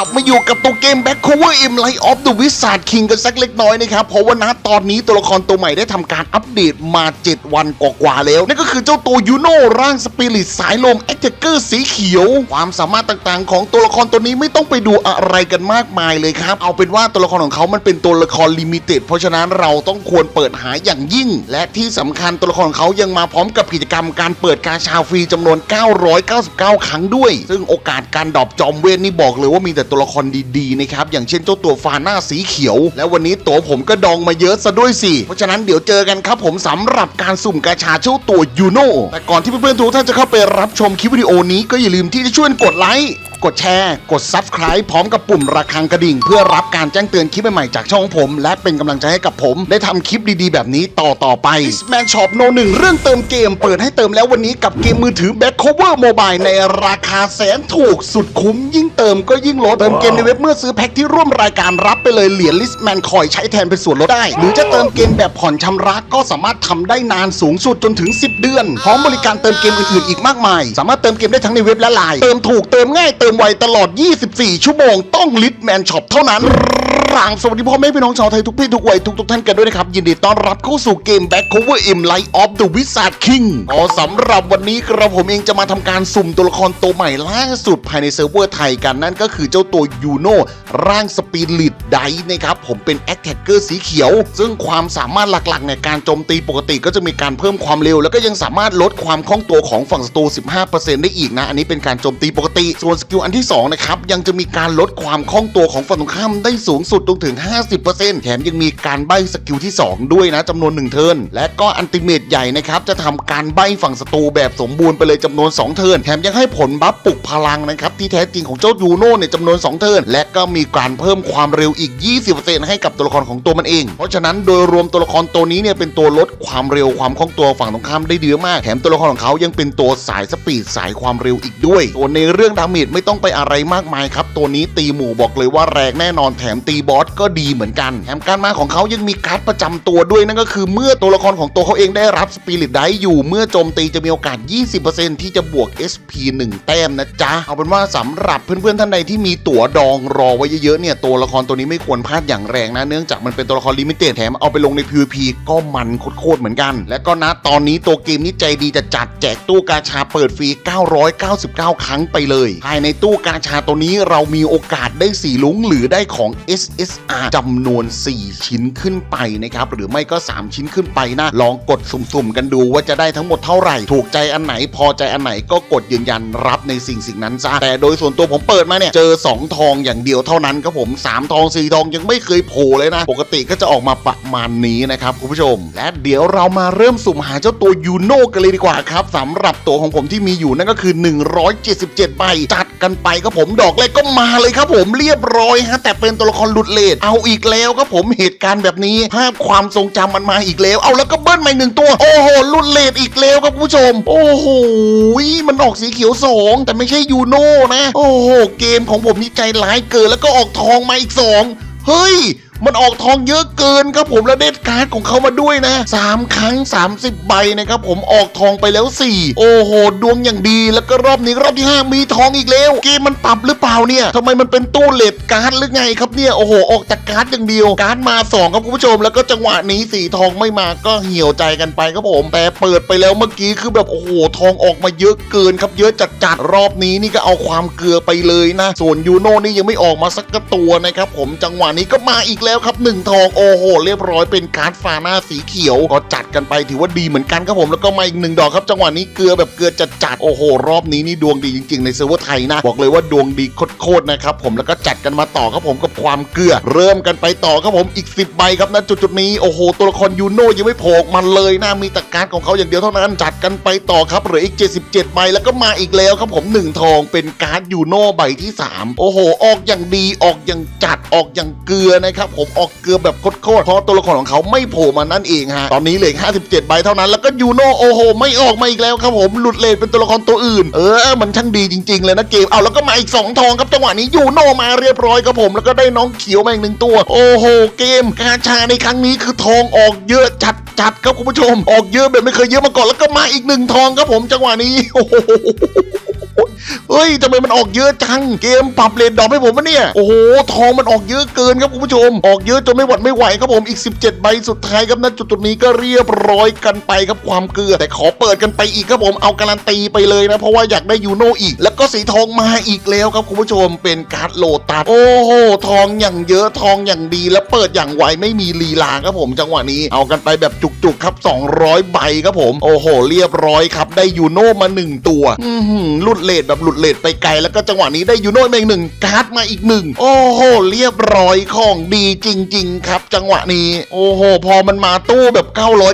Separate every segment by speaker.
Speaker 1: กลับมาอยู่กับตัวเกม Back Cover M Light of the Wizard King กันสักเล็กน้อยนะครับ เพราะว่านะตอนนี้ตัวละครตัวใหม่ได้ทำการอัปเดตมา 7 วันกว่าๆแล้ว นั่นก็คือเจ้าตัวยูโน่ร่างสปิริตสายลมแอคเทเกอร์สีเขียว ความสามารถต่างๆ ของตัวละครตัวนี้ไม่ต้องไปดูอะไรกันมากมายเลยครับ เอาเป็นว่าตัวละครของเขามันเป็นตัวละครลิมิเต็ดเพราะฉะนั้นเราต้องควรเปิดหาอย่างยิ่ง และที่สำคัญตัวละครของเขายังมาพร้อมกับกิจกรรมการเปิดการชาฟรีจำนวน 999 ครั้งด้วย ซึ่งโอกาสการดรอปจอมเวทนี่บอกเลยว่ามีแต่ตัวละครดีๆนะครับอย่างเช่นเจ้าตัวฟาน่าสีเขียว และวันนี้ตัวผมก็ดองมาเยอะซะด้วยสิเพราะฉะนั้นเดี๋ยวเจอกันครับผมสำหรับการสุ่มกาชาเจ้าตัวยูโน่แต่ก่อนที่เพื่อนๆทุกท่านจะเข้าไปรับชมคลิปวิดีโอนี้ก็อย่าลืมที่จะช่วยกดไลค์ กดแชร์ กด Subscribe พร้อมกับปุ่มระฆังกระดิ่ง เพื่อรับการแจ้งเตือนคลิปใหม่ๆจากช่องของผม และเป็นกำลังใจให้กับผม ได้ทำคลิปดีๆ แบบนี้ต่อต่อไป Man Shop No 1เรื่องเติมเกมเปิดให้เติมแล้ววันนี้กับเกมมือถือ Back Cover Mobile ในราคาแสนถูกสุดคุ้มยิ่งเติมก็ยิ่งลดเติมเกมในเว็บเมื่อซื้อแพ็คที่ร่วมรายการรับไปเลยเหรียญ Listman Coin ใช้แทนเป็นส่วนลดได้ หรือจะเติมเกมแบบผ่อนชำระก็สามารถทำได้นานสูงสุดจนถึง 10 เดือนพร้อมบริการเติมเกมอื่นๆอีกมากมาย สามารถเติมเกมได้ทั้งในเว็บและไลน์เติมถูกเติมง่ายเติมไวตลอด 24 ชั่วโมงต้องลิทแมนช็อปเท่านั้น ร่งสวัสดีพ่อแม่พี่น้องชาวไทยทุกเพศทุกวัยทุกทุกท่านกันด้วยนะครับ ยินดีต้อนรับเข้าสู่เกม Back Cover M Light of the Wizard King อ๋อสำหรับวันนี้กระผมเองจะมาทำการสุ่มตัวละครตัวใหม่ล่าสุดภายในเซิร์ฟเวอร์ไทยกันนั่นก็คือเจ้าตัวยูโน่ร่างสปิริตไดนะครับ ผมเป็นแอคแท็กเกอร์สีเขียว ซึ่งความสามารถหลักๆในการโจมตีปกติก็จะมีการเพิ่มความเร็ว แล้วก็ยังสามารถลดความคล่องตัวของฝั่งศัตรู15%ได้อีกนะ อันนี้เป็นการโจมตีปกติ ส่วนสกิลอันที่สองนะครับยังจะมีการลดความคล่องตัวของฝั่งตรงข้ามได้สูงสุดจนถึง 50%แถมยังมีการใบสกิลที่ 2 ด้วยนะจำนวน 1 เทิร์นและก็อันติเมตใหญ่นะครับจะทำการใบฝั่งศัตรูแบบสมบูรณ์ไปเลยจำนวน 2 เทิร์นแถมยังให้ผลบัฟปลุกพลังนะครับที่แท้จริงของเจ้ายูโน่เนี่ยจำนวน 2 เทิร์นและก็มีการเพิ่มความเร็วอีก 20%ให้กับตัวละครของตัวมันเอง เพราะฉะนั้นโดยรวมตัวละครตัวนี้เนี่ยเป็นตัวลดความเร็วความคล่องตัวฝั่งตรงข้ามได้เดีมากแถมตัวละครของเขายังเป็นตัวสายสปีดสายความเร็วอีกด้วยส่วนในเรื่องดาเมจไม่ต้องไปอะไรมากมายครับตัวนี้ตีหมู่บอกเลยว่าแรงแน่นอนแถมตีบอสก็ดีเหมือนกันแถมการมาของเขายังมีการ์ดประจำตัวด้วยนั่นก็คือเมื่อตัวละครของตัวเขาเองได้รับสปิริตได้อยู่เมื่อโจมตีจะมีโอกาส 20%ที่จะบวก SP 1 แต้มนะจ๊ะ เอาเป็นว่าสำหรับเพื่อนๆท่านใดที่มีตั๋วดองรอไว้เยอะๆเนี่ยตัวละครตัวนี้ไม่ควรพลาดอย่างแรงนะ เนื่องจากมันเป็นตัวละครลิมิเต็ดแถมเอาไปลงใน PVP ก็มันโคตรเหมือนกัน และก็นะตอนนี้ตัวเกมนี้ใจดีจะจัดแจกตู้กาชาเปิดฟรี 999 ครั้งไปเลย ภายในตู้กาชาตัวนี้เรามีโอกาสได้สีลุงหรือได้ของ sp SR จำนวน 4 ชิ้นขึ้นไปนะครับ หรือไม่ก็ 3 ชิ้นขึ้นไปนะ ลองกดสุ่มๆ กันดูว่าจะได้ทั้งหมดเท่าไหร่ ถูกใจอันไหนพอใจอันไหนก็กดยืนยันรับในสิ่งสิ่งนั้นซะ แต่โดยส่วนตัวผมเปิดมาเนี่ย เจอ 2 ทองอย่างเดียวเท่านั้นครับผม 3 ทอง 4 ทองยังไม่เคยโผล่เลยนะ ปกติก็จะออกมาประมาณนี้นะครับคุณผู้ชม และเดี๋ยวเรามาเริ่มสุ่มหาเจ้าตัวยูโน่กันเลยดีกว่าครับสำหรับตัวของผมที่มีอยู่นั่นก็คือ 177ใบจัดกันไปครับผมดอกแรกก็มาเลยครับผมเรียบร้อยฮะแต่เป็นตัวละครหลุดเลดเอาอีกแล้วครับผมเหตุการณ์แบบนี้ภาพความทรงจำมันมาอีกแล้ว เอาแล้วก็เบิ้ลมาอีกหนึ่งตัว โอ้โหหลุดเลดอีกแล้วครับผู้ชม โอ้โหมันออกสีเขียวสองแต่ไม่ใช่ยูโน่นะ โอ้โหเกมของผมนี่ใจร้ายเกิดแล้วก็ออกทองมาอีกสองเฮ้ย มันออกทองเยอะเกินครับผมแล้วเด็ดการ์ดของเขามาด้วยนะ 3 ครั้ง 30 ใบนะครับผมออกทองไปแล้ว 4 โอ้โห ดวงอย่างดีแล้วก็รอบนี้รอบที่ 5 มีทองอีกแล้ว เกมมันปรับหรือเปล่าเนี่ยทำไมมันเป็นตู้เลดการ์ดหรือไงครับเนี่ยโอ้โหออกจากการ์ดอย่างเดียว การ์ดมา 2 ครับคุณผู้ชม แล้วก็จังหวะนี้สีทองไม่มาก็เหี่ยวใจกันไปครับผมแต่เปิดไปแล้วเมื่อกี้คือแบบโอ้โหทองออกมาเยอะเกินครับเยอะจัดๆรอบนี้นี่ก็เอาความเกลือไปเลยนะ ส่วนยูโน่นี่ยังไม่ออกมาสักตัวนะครับผมจังหวะนี้ก็มาอีกแล้วครับหนึ่งทองโอ้โหเรียบร้อยเป็นการ์ดฟาหน้าสีเขียวก็จัดกันไปถือว่าดีเหมือนกันครับผมแล้วก็มาอีกหนึ่งดอกครับจังหวะนี้เกลือแบบเกลือจัดๆโอ้โห รอบนี้นี่ดวงดีจริง ๆ ในเซิร์ฟเวอร์ไทยนะบอกเลยว่าดวงดีโคตรๆนะครับผมแล้วก็จัดกันมาต่อครับผมกับความเกลือ เริ่มกันไปต่อครับผมอีก 10ใบครับนะจุดๆนี้โอ้โหตัวละครยูโน่ยังไม่โผล่มันเลยนะมีแต่การ์ดของเขาอย่างเดียวเท่านั้นจัดกันไปต่อครับเหลืออีก 77ใบแล้วก็มาอีกแล้วครับผมหนึ่งทองเป็นการ์ดยูโน่ใบที่สามโอ้โห ออกอย่างดีออกอย่างจัดออกอย่างเกลือนะครับผมออกเกือบแบบโคตรๆเพราะตัวละครของเขาไม่โผล่มานั่นเองฮะตอนนี้เหลือ57 ใบเท่านั้นแล้วก็ยูโนโอ้โหไม่ออกมาอีกแล้วครับผมหลุดเลทเป็นตัวละครตัวอื่น เออ มันช่างดีจริง ๆ เลยนะเกมเอาแล้วก็มาอีก 2 ทองครับจังหวะนี้ยูโนมาเรียบร้อยครับผม แล้วก็ได้น้องเขียวมาอีกหนึ่งตัว โอ้โห เกมกาชาในครั้งนี้คือทองออกเยอะจัดจัดๆครับคุณผู้ชม ออกเยอะแบบไม่เคยเยอะมาก่อนแล้วก็มาอีกหนึ่งทองครับผมจังหวะนี้โอ้โห เฮ้ยทำไมมันออกเยอะจัง เกมปรับเลนดอปให้ผมวะเนี่ย โอ้โห ทองมันออกเยอะเกินครับคุณผู้ชม ออกเยอะจนไม่หวัดไม่ไหวครับผม อีก 17 ใบสุดท้ายครับณจุดตรงนี้ก็เรียบร้อยกันไปครับความเกลือ แต่ขอเปิดกันไปอีกครับผม เอาการันตีไปเลยนะ เพราะว่าอยากได้ยูโนอีก แล้วก็สีทองมาอีกแล้วครับคุณผู้ชม เป็นการ์ดโลตัส โอ้โห ทองอย่างเยอะ ทองอย่างดี แล้วเปิดอย่างไวไม่มีลีลาครับผม จังหวะนี้ เอากันไปแบบจุกๆครับ 200 ใบครับผม โอ้โห เรียบร้อยครับ ได้ยูโนมาหนึ่งตัว อือหือหลุดเลทแบบหลุดเลทไปไกล แล้วก็จังหวะนี้ได้ยูโนมาอีกหนึ่งการ์ดมาอีกหนึ่งโอ้โห เรียบร้อยของดีจริง ๆ ครับ จังหวะนี้ โอ้โห พอมันมาตู้แบบ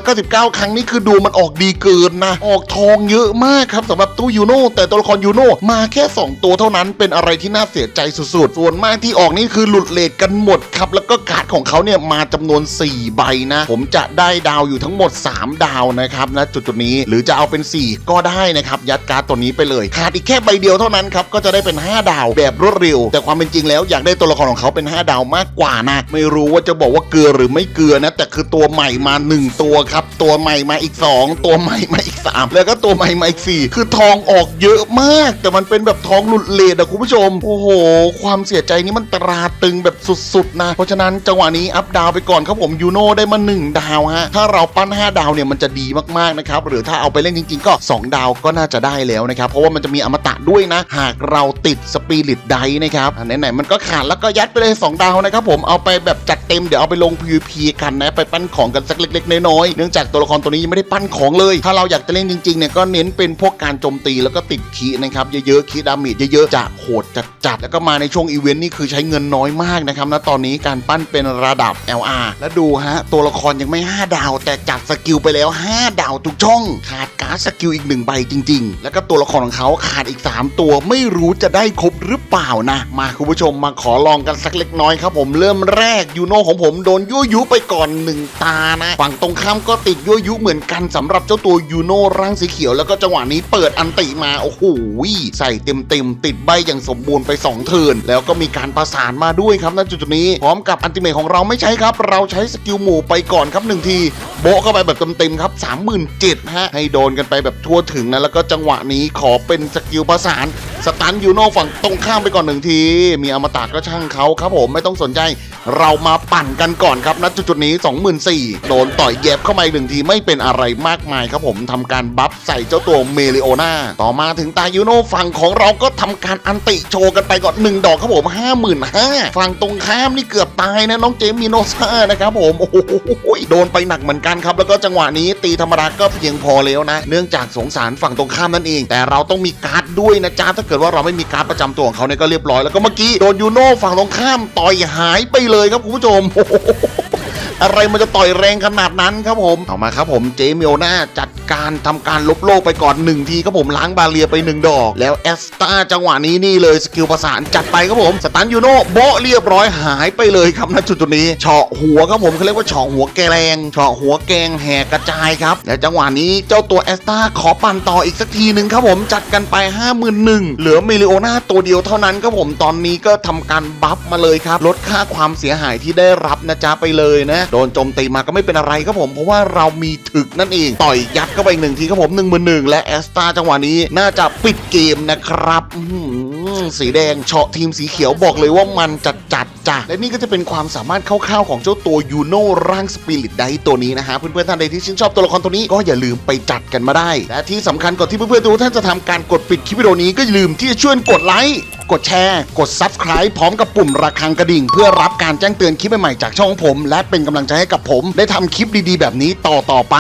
Speaker 1: 999 ครั้งนี่คือดูมันออกดีเกินนะ ออกทองเยอะมากครับสำหรับตู้ยูโน่แต่ตัวละครยูโน่มาแค่ 2 ตัวเท่านั้นเป็นอะไรที่น่าเสียใจสุดๆ ส่วนมากที่ออกนี่คือหลุดเลทกันหมดครับ แล้วก็การ์ดของเขาเนี่ยมาจำนวน 4 ใบนะ ผมจะได้ดาวอยู่ทั้งหมด 3 ดาวนะครับนะจุดๆนี้หรือจะเอาเป็น 4 ก็ได้นะครับยัดการ์ดตัวนี้ไปเลยขาดอีกแค่ใบเดียวเท่านั้นครับก็จะได้เป็น 5 ดาวแบบรวดเร็ว แต่ความเป็นจริงแล้วอยากได้ตัวละครของเขาเป็น 5 ดาวมากกว่านะ ไม่รู้ว่าจะบอกว่าเกลือหรือไม่เกลือนะ แต่คือตัวใหม่มา 1 ตัวครับ ตัวใหม่มาอีก 2 ตัวใหม่มาอีก 3แล้วก็ตัวใหม่มาอีก4คือทองออกเยอะมาก แต่มันเป็นแบบทองหลุดเลทอะคุณผู้ชม โอ้โห ความเสียใจนี้มันตราตรึงแบบสุดๆนะ เพราะฉะนั้นจังหวะนี้อัพดาวไปก่อนครับผมยูโน่ได้มา 1 ดาวฮะ ถ้าเราปั้น 5 ดาวเนี่ยมันจะดีมากๆนะครับ หรือถ้าเอาไปเล่นจริงๆ ก็ 2 ดาวก็น่าจะได้แล้วนะครับ เพราะว่ามันจะมีอมตะด้วยนะ หากเราติดสปิริตไดนะครับไหนๆมันก็ขาดแล้วก็ยัดไปเลย 2 ดาวนะครับผมเอาไปแบบจัดเต็มเดี๋ยวเอาไปลง PVP กันนะไปปั้นของกันสักเล็กๆน้อยๆเนื่องจากตัวละครตัวนี้ยังไม่ได้ปั้นของเลย ถ้าเราอยากจะเล่นจริงๆเนี่ยก็เน้นเป็นพวกการโจมตีแล้วก็ติดคีนะครับเยอะๆคีดาเมจเยอะๆจะโหดจัดๆแล้วก็มาในช่วงอีเวนต์นี่คือใช้เงินน้อยมากนะครับณตอนนี้การปั้นเป็นระดับ LR แล้วดูฮะตัวละครยังไม่ 5 ดาว แต่จัดสกิลไปแล้ว 5 ดาวทุกช่อง ขาดการ์ดสกิลอีกหนึ่งใบจริง ๆ แล้วก็ตัวละครของเขาขาดอีก 3 ตัวไม่รู้จะได้ครบหรือเปล่านะ มาคุณผู้ชมมาขอลองกันสักเล็กน้อยครับผมเริ่มแรกยูโนของผมโดนยั่วยุไปก่อนหนึ่งตานะ ฝั่งตรงข้ามก็ติดยั่วยุเหมือนกันสำหรับเจ้าตัวยูโนร่างสีเขียวแล้วก็จังหวะนี้เปิดอันติมา โอ้โหใส่เต็มเต็มๆติดใบอย่างสมบูรณ์ไป2เทินแล้วก็มีการประสานมาด้วยครับณจุดนี้ พร้อมกับอันติเมทของเราไม่ใช้ครับ เราใช้สกิลหมู่ไปก่อนครับหนึ่งที โบเข้าไปแบบเต็มๆครับ37,000ฮะให้โดนกันไปแบบทั่วถึงนะแล้วก็จังหวะนี้ขอเป็นสกิลประสาน สตันยูโน่ฝั่งตรงข้ามไปก่อนหนึ่งที มีอมตะก็ช่างเขาครับผมไม่ต้องสนใจ เรามาปั่นกันก่อนครับณจุดๆนี้ 24,000โดนต่อยแยบเข้ามาอีกหนึ่งทีไม่เป็นอะไรมากมายครับผมทำการบัฟใส่เจ้าตัวเมลิโอนาต่อมาถึงตายูโน่ฝั่งของเราก็ทำการอันติโชว์กันไปก่อนหนึ่งดอกครับผม55,000ฝั่งตรงข้ามนี่เกือบตายนะน้องเจมมิโนซ่านะครับผมโอ้โหโดนไปหนักเหมือนกันครับแล้วก็จังหวะนี้ตีธรรมดาก็เพียงพอแล้วนะ เนื่องจากสงสารฝั่งตรงข้ามนั่นเอง แต่เราต้องมีการ์ดด้วยนะจ๊ะถ้าเกิดว่าเราไม่มีการ์ดประจำตัวของเขาเนี่ยก็เรียบร้อยแล้วก็เมื่อกี้โดนยูโน่ฝั่งตรงข้ามต่อยหายไปเลยครับคุณผู้ชม อะไรมันจะต่อยแรงขนาดนั้นครับผมเอามาครับผมเจมิโอนาจัดการทำการลบโลกไปก่อนหนึ่งทีครับผมล้างบาเรียไปหนึ่งดอก แล้วแอสตาจังหวะนี้นี่เลยสกิลประสานจัดไปครับผมสตันยูโนโบะเรียบร้อยหายไปเลยครับณจุดจุดนี้เฉาะหัวครับผมเขาเรียกว่าเฉาะหัวแกงเฉาะหัวแกงแหกกระจายครับและจังหวะนี้เจ้าตัวแอสตาขอปั่นต่ออีกสักทีหนึ่งครับผมจัดกันไป 5 1 0 0 0เหลือมิลิโอนาตัวเดียวเท่านั้นครับผมตอนนี้ก็ทำการบัฟมาเลยครับลดค่าความเสียหายที่ได้รับนะจ๊ะไปเลยนะโดนโจมตีมาก็ไม่เป็นอะไรครับผมเพราะว่าเรามีถึกนั่นเองต่อยยัดเข้าไปหนึ่งทีครับผมหนึ่งมือหนึ่งและแอสตาจังหวะนี้น่าจะปิดเกมนะครับ สีแดงเฉาะทีมสีเขียวบอกเลยว่ามันจัดจัดจ้ะและนี่ก็จะเป็นความสามารถคร่าวๆของเจ้าตัวยูโน่ร่างสปิริตไดตัวนี้นะฮะเพื่อนๆท่านใดที่ชื่นชอบตัวละครตัวนี้ก็อย่าลืมไปจัดกันมาได้ และที่สำคัญก่อนที่เพื่อนๆทุกท่านจะทำการกดปิดคลิปวิดีโอนี้ก็อย่าลืมที่จะช่วยกดไลค์กดแชร์ กด Subscribe พร้อมกับปุ่มระฆังกระดิ่ง เพื่อรับการแจ้งเตือนคลิปใหม่ๆจากช่องผม และเป็นกำลังใจให้กับผม ได้ทำคลิปดีๆ แบบนี้ต่อๆไป